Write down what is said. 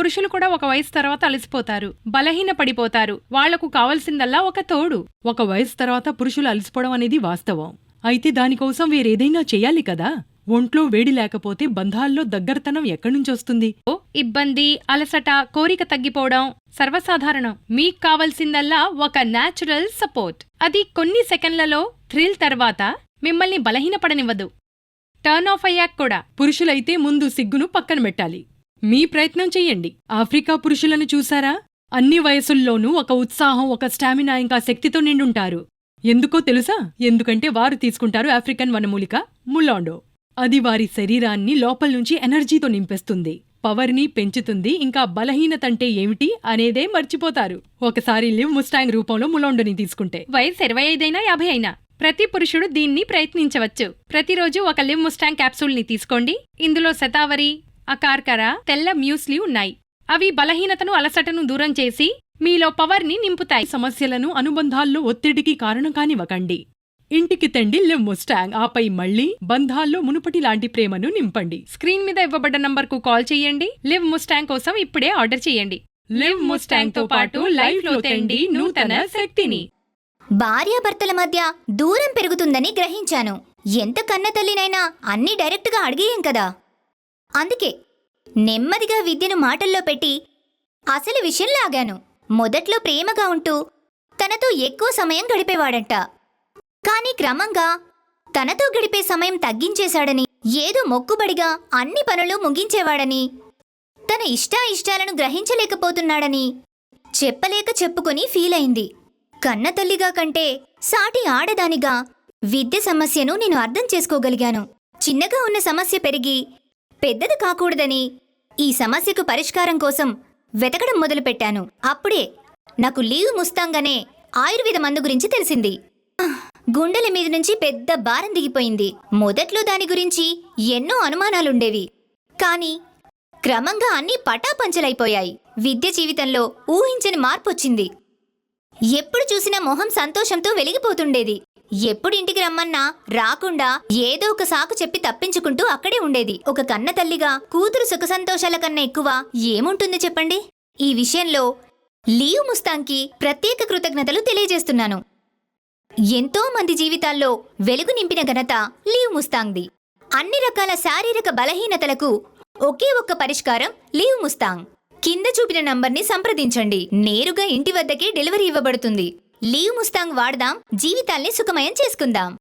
పురుషులు కూడా ఒక వయసు తర్వాత అలసిపోతారు బలహీన పడిపోతారు వాళ్ళకు కావలసిందల్లా ఒక తోడు. ఒక వయసు తర్వాత పురుషులు అలసిపోవడం అనేది వాస్తవం. అయితే దానికోసం వేరేదైనా చెయ్యాలి కదా? ఒంట్లో వేడి లేకపోతే బంధాల్లో దగ్గరతనం ఎక్కడి నుంచి వస్తుంది? ఓ, ఇబ్బంది అలసట కోరిక తగ్గిపోవడం సర్వసాధారణం. మీకు కావలసిందల్లా ఒక నాచురల్ సపోర్ట్ అది కొన్ని సెకండ్లలో థ్రిల్ తర్వాత మిమ్మల్ని బలహీనపడనివ్వదు. టర్న్ ఆఫ్ అయ్యాక కూడా. పురుషులైతే ముందు సిగ్గును పక్కన పెట్టాలి. మీ ప్రయత్నం చెయ్యండి. ఆఫ్రికా పురుషులను చూశారా అన్ని వయసుల్లోనూ ఒక ఉత్సాహం ఒక స్టామినా ఇంకా శక్తితో నిండుంటారు. ఎందుకో తెలుసా? ఎందుకంటే వారు తీసుకుంటారు ఆఫ్రికన్ వనమూలిక ములాండో. అది వారి శరీరాన్ని లోపల నుంచి ఎనర్జీతో నింపేస్తుంది. పవర్ని పెంచుతుంది ఇంకా బలహీనతంటే ఏమిటి అనేదే మర్చిపోతారు. ఒకసారి లివ్ ముస్టాంగ్ రూపంలో ములాండోని తీసుకుంటే. వయసు ఇరవై ఐదైనా యాభై అయినా. ప్రతి పురుషుడు దీన్ని ప్రయత్నించవచ్చు. ప్రతిరోజు ఒక లివ్ ముస్టాంగ్ క్యాప్సూల్ని తీసుకోండి. ఇందులో శతావరి అకార్కర తెల్ల మ్యూస్లీ ఉన్నాయి. అవి బలహీనతను అలసటను దూరం చేసి మీలో పవర్ని నింపుతాయి. సమస్యలను అనుబంధాల్లో ఒత్తిడికి కారణం కానివ్వకండి. ఇంటికి తండి లివ్ ముస్టాంగ్ ఆపై మళ్ళీ బంధాల్లో మునుపటి లాంటి ప్రేమను నింపండి. స్క్రీన్ మీద ఇవ్వబడ్డ నంబర్కు కాల్ చేయండి. లివ్ ముస్టాంగ్ కోసం ఇప్పుడే ఆర్డర్ చేయండి. లివ్ ముస్టాంగ్తో పాటు లైఫ్లో తెండి నూతన శక్తిని. భార్యాభర్తల మధ్య దూరం పెరుగుతుందని గ్రహించాను. ఎంత కన్న తల్లినైనా అన్నీ డైరెక్ట్గా అడిగేయం కదా. అందుకే నెమ్మదిగా విద్యను మాటల్లో పెట్టి అసలు విషయం లాగాను. మొదట్లో ప్రేమగా ఉంటూ తనతో ఎక్కువ సమయం గడిపేవాడంట. కానీ క్రమంగా తనతో గడిపే సమయం తగ్గించేశాడని ఏదో మొక్కుబడిగా అన్ని పనులు ముగించేవాడని తన ఇష్టాయిష్టాలను గ్రహించలేకపోతున్నాడని చెప్పలేక చెప్పుకొని ఫీల్ అయింది కన్న తల్లిగా కంటే సాటి ఆడదానిగా విద్య సమస్యను నేను అర్థం చేసుకోగలిగాను. చిన్నగా ఉన్న సమస్య పెరిగి పెద్దది కాకూడదని ఈ సమస్యకు పరిష్కారం కోసం వెతకడం మొదలుపెట్టాను. అప్పుడే నాకు లీవ్ ముస్తాంగానే ఆయుర్వేద మందు గురించి తెలిసింది. గుండెల మీద నుంచి పెద్ద భారం దిగిపోయింది. మొదట్లో దాని గురించి ఎన్నో అనుమానాలుండేవి. కానీ క్రమంగా అన్నీ పటాపంచలైపోయాయి. విద్య జీవితంలో ఊహించని మార్పొచ్చింది. ఎప్పుడు చూసినా మొహం సంతోషంతో వెలిగిపోతుండేది. ఎప్పుడు ఇంటికి రమ్మన్నా రాకుండా ఏదో ఒక సాకు చెప్పి తప్పించుకుంటూ అక్కడే ఉండేది. ఒక కన్న తల్లిగా కూతురు సుఖ సంతోషాల కన్నా ఎక్కువ ఏముంటుంది చెప్పండి? ఈ విషయంలో లీవ్ ముస్తాంకి ప్రత్యేక కృతజ్ఞతలు తెలియజేస్తున్నాను. ఎంతో మంది జీవితాల్లో వెలుగు నింపిన ఘనత లీవ్ ముస్తాంగ్ది. అన్ని రకాల శారీరక బలహీనతలకు ఒకే ఒక్క పరిష్కారం లీవ్ ముస్తాంగ్. కింద చూపిన నంబర్ని సంప్రదించండి. నేరుగా ఇంటి వద్దకే డెలివరీ ఇవ్వబడుతుంది. లీవ్ ముస్తాంగ్ వాడదాం జీవితాల్ని సుఖమయం చేసుకుందాం.